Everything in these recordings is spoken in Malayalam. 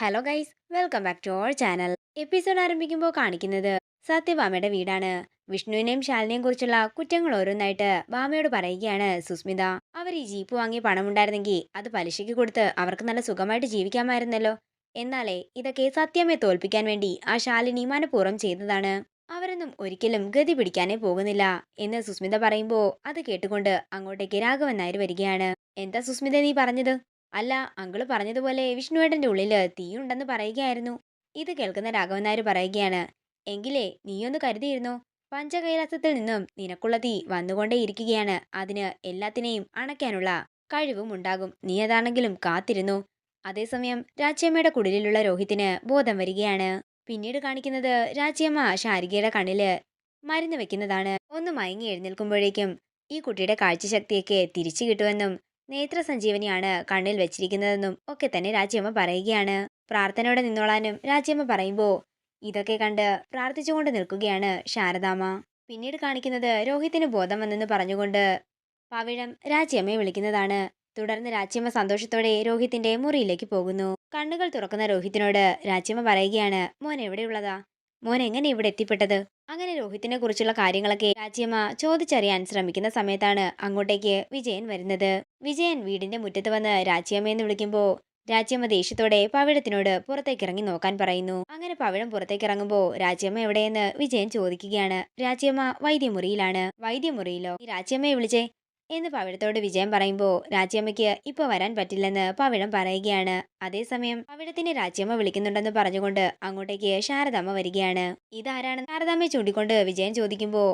Hello guys welcome back to our channel episode ആരംഭിക്കുമ്പോൾ കാണിക്കുന്നത് സത്യഭാമയുടെ വീടാണ്. വിഷ്ണുവിനെയും ശാലിനെയും കുറിച്ചുള്ള കുറ്റങ്ങൾ ഓരോന്നായിട്ട് ഭാമയോട് പറയുകയാണ് സുസ്മിത. അവർ ഈ ജീപ്പ് വാങ്ങി പണമുണ്ടായിരുന്നെങ്കിൽ അത് പലിശയ്ക്ക് കൊടുത്ത് അവർക്ക് നല്ല സുഖമായിട്ട് ജീവിക്കാമായിരുന്നല്ലോ. എന്നാലേ ഇതൊക്കെ സത്യമേ തോൽപ്പിക്കാൻ വേണ്ടി ആ ശാലിനി മനഃപൂർവം ചെയ്തതാണ്. അവരൊന്നും ഒരിക്കലും ഗതി പിടിക്കാനേ പോകുന്നില്ല എന്ന് സുസ്മിത പറയുമ്പോൾ അത് കേട്ടുകൊണ്ട് അങ്ങോട്ടേക്ക് രാഘവൻ നായർ വരികയാണ്. എന്താ സുസ്മിത നീ പറഞ്ഞത്? അല്ല അങ്കിൾ പറഞ്ഞതുപോലെ വിഷ്ണുവേട്ടന്റെ ഉള്ളിൽ തീയുണ്ടെന്ന് പറയുകയായിരുന്നു. ഇത് കേൾക്കുന്ന രാഘവൻ നായർ പറയുകയാണ് എങ്കിലേ നീയൊന്ന് കരുതിയിരുന്നോ? പഞ്ചകൈലാസത്തിൽ നിന്നും നിനക്കുള്ള തീ വന്നുകൊണ്ടേയിരിക്കുകയാണ് അതിന് എല്ലാത്തിനെയും അണയ്ക്കാനുള്ള കഴിവും ഉണ്ടാകും. നീ അതാണെങ്കിലും കാത്തിരുന്നു? അതേസമയം രാജ്യമ്മയുടെ കുടിലിലുള്ള രോഹിത്തിന് ബോധം വരികയാണ്. പിന്നീട് കാണിക്കുന്നത് രാജ്യമ്മ ശാരികയുടെ കണ്ണിൽ മരുന്ന് വെക്കുന്നതാണ്. ഒന്ന് മയങ്ങി എഴുന്നേൽക്കുമ്പോഴേക്കും ഈ കുട്ടിയുടെ കാഴ്ചശക്തിയൊക്കെ തിരിച്ചു കിട്ടുമെന്നും നേത്രസഞ്ജീവനിയാണ് കണ്ണിൽ വെച്ചിരിക്കുന്നതെന്നും ഒക്കെ തന്നെ രാജ്യമ്മ പറയുകയാണ്. പ്രാർത്ഥനയോടെ നിന്നോളാനും രാജ്യമ്മ പറയുമ്പോൾ ഇതൊക്കെ കണ്ട് പ്രാർത്ഥിച്ചുകൊണ്ട് നിൽക്കുകയാണ് ശാരദാമ്മ. പിന്നീട് കാണിക്കുന്നത് രോഹിത്തിന് ബോധം വന്നെന്ന് പറഞ്ഞുകൊണ്ട് പവിഴം രാജ്യമ്മയെ വിളിക്കുന്നതാണ്. തുടർന്ന് രാജ്യമ്മ സന്തോഷത്തോടെ രോഹിത്തിന്റെ മുറിയിലേക്ക് പോകുന്നു. കണ്ണുകൾ തുറക്കുന്ന രോഹിത്തിനോട് രാജ്യമ്മ പറയുകയാണ് മോൻ എവിടെയുള്ളതാ? മോൻ എങ്ങനെ ഇവിടെ എത്തിപ്പെട്ടത്? അങ്ങനെ രോഹിത്തിനെ കുറിച്ചുള്ള കാര്യങ്ങളൊക്കെ രാജ്യമ്മ ചോദിച്ചറിയാൻ ശ്രമിക്കുന്ന സമയത്താണ് അങ്ങോട്ടേക്ക് വിജയൻ വരുന്നത്. വിജയൻ വീടിന്റെ മുറ്റത്ത് വന്ന് രാജ്യമ്മയെന്ന് വിളിക്കുമ്പോൾ രാജ്യമ്മ ദേഷ്യത്തോടെ പവിഴത്തിനോട് പുറത്തേക്ക് ഇറങ്ങി നോക്കാൻ പറയുന്നു. അങ്ങനെ പവിഴം പുറത്തേക്ക് ഇറങ്ങുമ്പോൾ രാജ്യമ്മ എവിടെയെന്ന് വിജയൻ ചോദിക്കുകയാണ്. രാജ്യമ്മ വൈദ്യമുറിയിലാണ്. വൈദ്യമുറിയിലോ? ഈ രാജ്യമ്മയെ വിളിച്ചേ എന്ന് പവിഴത്തോട് വിജയം പറയുമ്പോൾ രാജ്യമ്മയ്ക്ക് ഇപ്പോൾ വരാൻ പറ്റില്ലെന്ന് പവിഴം പറയുകയാണ്. അതേസമയം പവിഴത്തിനെ രാജ്യമ്മ വിളിക്കുന്നുണ്ടെന്ന് പറഞ്ഞുകൊണ്ട് അങ്ങോട്ടേക്ക് ശാരദാമ്മ വരികയാണ്. ഇതാരാണ് ശാരദാമ്മയെ ചൂണ്ടിക്കൊണ്ട് വിജയം ചോദിക്കുമ്പോൾ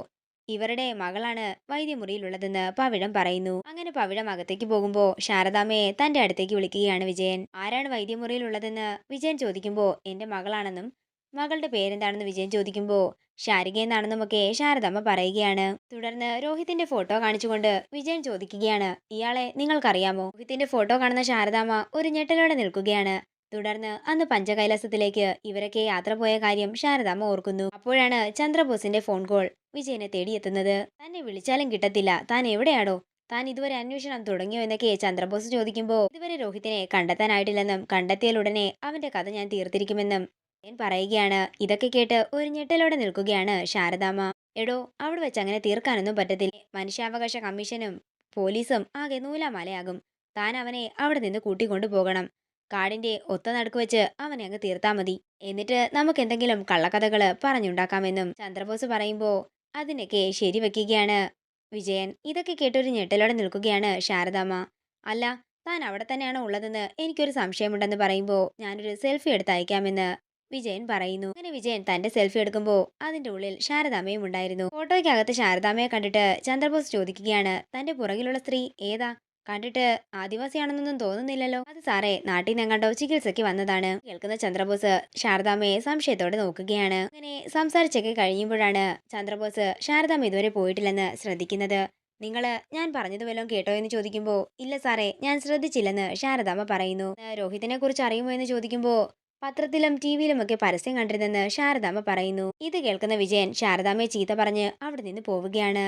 ഇവരുടെ മകളാണ് വൈദ്യമുറിയിലുള്ളതെന്ന് പവിഴം പറയുന്നു. അങ്ങനെ പവിഴം അകത്തേക്ക് പോകുമ്പോൾ ശാരദാമ്മയെ തന്റെ അടുത്തേക്ക് വിളിക്കുകയാണ് വിജയൻ. ആരാണ് വൈദ്യമുറിയിലുള്ളതെന്ന്? വിജയൻ ചോദിക്കുമ്പോൾ എന്റെ മകളാണെന്നും മകളുടെ പേരെന്താണെന്ന്? വിജയൻ ചോദിക്കുമ്പോൾ ശാരിക എന്നാണെന്നുമൊക്കെ ശാരദമ്മ പറയുകയാണ്. തുടർന്ന് രോഹിത്തിന്റെ ഫോട്ടോ കാണിച്ചുകൊണ്ട് വിജയൻ ചോദിക്കുകയാണ്. ഇയാളെ നിങ്ങൾക്കറിയാമോ? രോഹിത്തിന്റെ ഫോട്ടോ കാണുന്ന ശാരദാമ്മ ഒരു ഞെട്ടലോടെ നിൽക്കുകയാണ്. തുടർന്ന് അന്ന് പഞ്ചകൈലാസത്തിലേക്ക് ഇവരൊക്കെ യാത്ര പോയ കാര്യം ശാരദാമ്മ ഓർക്കുന്നു. അപ്പോഴാണ് ചന്ദ്രബോസിന്റെ ഫോൺ കോൾ വിജയനെ തേടിയെത്തുന്നത്. തന്നെ വിളിച്ചാലും കിട്ടത്തില്ല. താൻ എവിടെയാണോ താൻ ഇതുവരെ അന്വേഷണം തുടങ്ങിയോ? എന്നൊക്കെ ചന്ദ്രബോസ് ചോദിക്കുമ്പോൾ ഇതുവരെ രോഹിത്തിനെ കണ്ടെത്താനായിട്ടില്ലെന്നും കണ്ടെത്തിയാലുടനെ അവന്റെ കഥ ഞാൻ തീർത്തിരിക്കുമെന്നും പറയുകയാണ്. ഇതൊക്കെ കേട്ട് ഒരു ഞെട്ടലോടെ നിൽക്കുകയാണ് ശാരദാമ്മ. എടോ അവിടെ വെച്ച് അങ്ങനെ തീർക്കാനൊന്നും പറ്റത്തില്ല? മനുഷ്യാവകാശ കമ്മീഷനും പോലീസും ആകെ നൂലാമലയാകും. താൻ അവനെ അവിടെ നിന്ന് കൂട്ടിക്കൊണ്ടു പോകണം. കാടിന്റെ ഒത്ത നടുക്ക് വെച്ച് അവനെ അങ്ങ് തീർത്താ മതി. എന്നിട്ട് നമുക്ക് എന്തെങ്കിലും കള്ളക്കഥകൾ പറഞ്ഞുണ്ടാക്കാമെന്നും ചന്ദ്രബോസ് പറയുമ്പോ അതിനൊക്കെ ശരിവെക്കുകയാണ് വിജയൻ ഇതൊക്കെ കേട്ടൊരു ഞെട്ടലോടെ നിൽക്കുകയാണ് ശാരദാമ്മ. അല്ല താൻ അവിടെ തന്നെയാണോ ഉള്ളതെന്ന് എനിക്കൊരു സംശയമുണ്ടെന്ന് പറയുമ്പോൾ ഞാനൊരു സെൽഫി എടുത്ത് അയക്കാമെന്ന് വിജയൻ പറയുന്നു. അങ്ങനെ വിജയൻ തന്റെ സെൽഫി എടുക്കുമ്പോൾ അതിന്റെ ഉള്ളിൽ ശാരദാമയും ഉണ്ടായിരുന്നു. ഫോട്ടോയ്ക്കകത്ത് ശാരദാമയെ കണ്ടിട്ട് ചന്ദ്രബോസ് ചോദിക്കുകയാണ് തന്റെ പുറകിലുള്ള സ്ത്രീ ഏതാ? കണ്ടിട്ട് ആദിവാസിയാണെന്നൊന്നും തോന്നുന്നില്ലല്ലോ? അത് സാറേ നാട്ടിൽ നിന്നെങ്ങാണ്ടോ ചികിത്സയ്ക്ക് വന്നതാണ്. കേൾക്കുന്ന ചന്ദ്രബോസ് ശാരദാമയെ സംശയത്തോടെ നോക്കുകയാണ്. അങ്ങനെ സംസാരിച്ചൊക്കെ കഴിയുമ്പോഴാണ് ചന്ദ്രബോസ് ശാരദാമ ഇതുവരെ പോയിട്ടില്ലെന്ന് ശ്രദ്ധിക്കുന്നത്. നിങ്ങൾ ഞാൻ പറഞ്ഞത് വല്ലതും കേട്ടോ എന്ന് ചോദിക്കുമ്പോൾ ഇല്ല സാറേ ഞാൻ ശ്രദ്ധിച്ചില്ലെന്ന് ശാരദാമ പറയുന്നു. രോഹിതിനെ കുറിച്ച് അറിയുമോ എന്ന് ചോദിക്കുമ്പോൾ പത്രത്തിലും ടി വിയിലുമൊക്കെ പരസ്യം കണ്ടിരുന്നെന്ന് ശാരദാമ്മ പറയുന്നു. ഇത് കേൾക്കുന്ന വിജയൻ ശാരദാമ്മയെ ചീത്ത പറഞ്ഞ് അവിടെ നിന്ന് പോവുകയാണ്.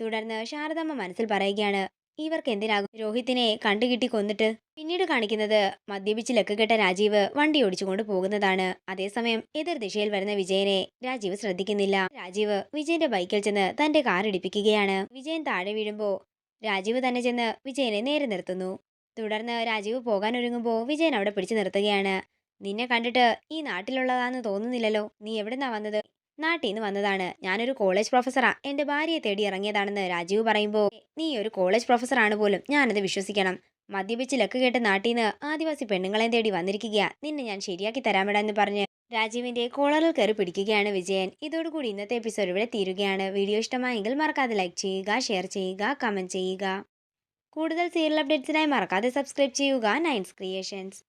തുടർന്ന് ശാരദാമ്മ മനസ്സിൽ പറയുകയാണ് ഇവർക്ക് എന്തിനാകും രോഹിത്തിനെ കണ്ടുകിട്ടി കൊന്നിട്ട്? പിന്നീട് കാണിക്കുന്നത് മദ്യപിച്ച് ലക്കുകെട്ട രാജീവ് വണ്ടി ഓടിച്ചുകൊണ്ട് പോകുന്നതാണ്. അതേസമയം എതിർ ദിശയിൽ വരുന്ന വിജയനെ രാജീവ് ശ്രദ്ധിക്കുന്നില്ല. രാജീവ് വിജയന്റെ ബൈക്കിൽ ചെന്ന് തന്റെ കാർ ഇടിപ്പിക്കുകയാണ്. വിജയൻ താഴെ വീഴുമ്പോൾ രാജീവ് തന്നെ ചെന്ന് വിജയനെ നേരെ നിർത്തുന്നു. തുടർന്ന് രാജീവ് പോകാൻ ഒരുങ്ങുമ്പോൾ വിജയൻ അവിടെ പിടിച്ചു നിർത്തുകയാണ്. നിന്നെ കണ്ടിട്ട് ഈ നാട്ടിലുള്ളതാന്ന് തോന്നുന്നില്ലല്ലോ. നീ എവിടുന്നാ വന്നത്? നാട്ടിൽ നിന്ന് വന്നതാണ്. ഞാനൊരു കോളേജ് പ്രൊഫസറാ. എന്റെ ഭാര്യയെ തേടി ഇറങ്ങിയതാണെന്ന് രാജീവ് പറയുമ്പോൾ നീ ഒരു കോളേജ് പ്രൊഫസറാണ് പോലും. ഞാനത് വിശ്വസിക്കണം. മദ്യപിച്ച് ലക്ക് കേട്ട് നാട്ടിൽ നിന്ന് ആദിവാസി പെണ്ണുങ്ങളെ തേടി വന്നിരിക്കുക നിന്നെ ഞാൻ ശരിയാക്കി തരാമെടാ എന്ന് പറഞ്ഞ് രാജീവിന്റെ കോളറിൽ കയറി പിടിക്കുകയാണ് വിജയൻ. ഇതോടുകൂടി ഇന്നത്തെ എപ്പിസോഡ് ഇവിടെ തീരുകയാണ്. വീഡിയോ ഇഷ്ടമായെങ്കിൽ മറക്കാതെ ലൈക്ക് ചെയ്യുക ഷെയർ ചെയ്യുക കമന്റ് ചെയ്യുക. കൂടുതൽ സീരിയൽ അപ്ഡേറ്റ്സിനായി മറക്കാതെ സബ്സ്ക്രൈബ് ചെയ്യുക. നയൻസ് ക്രിയേഷൻസ്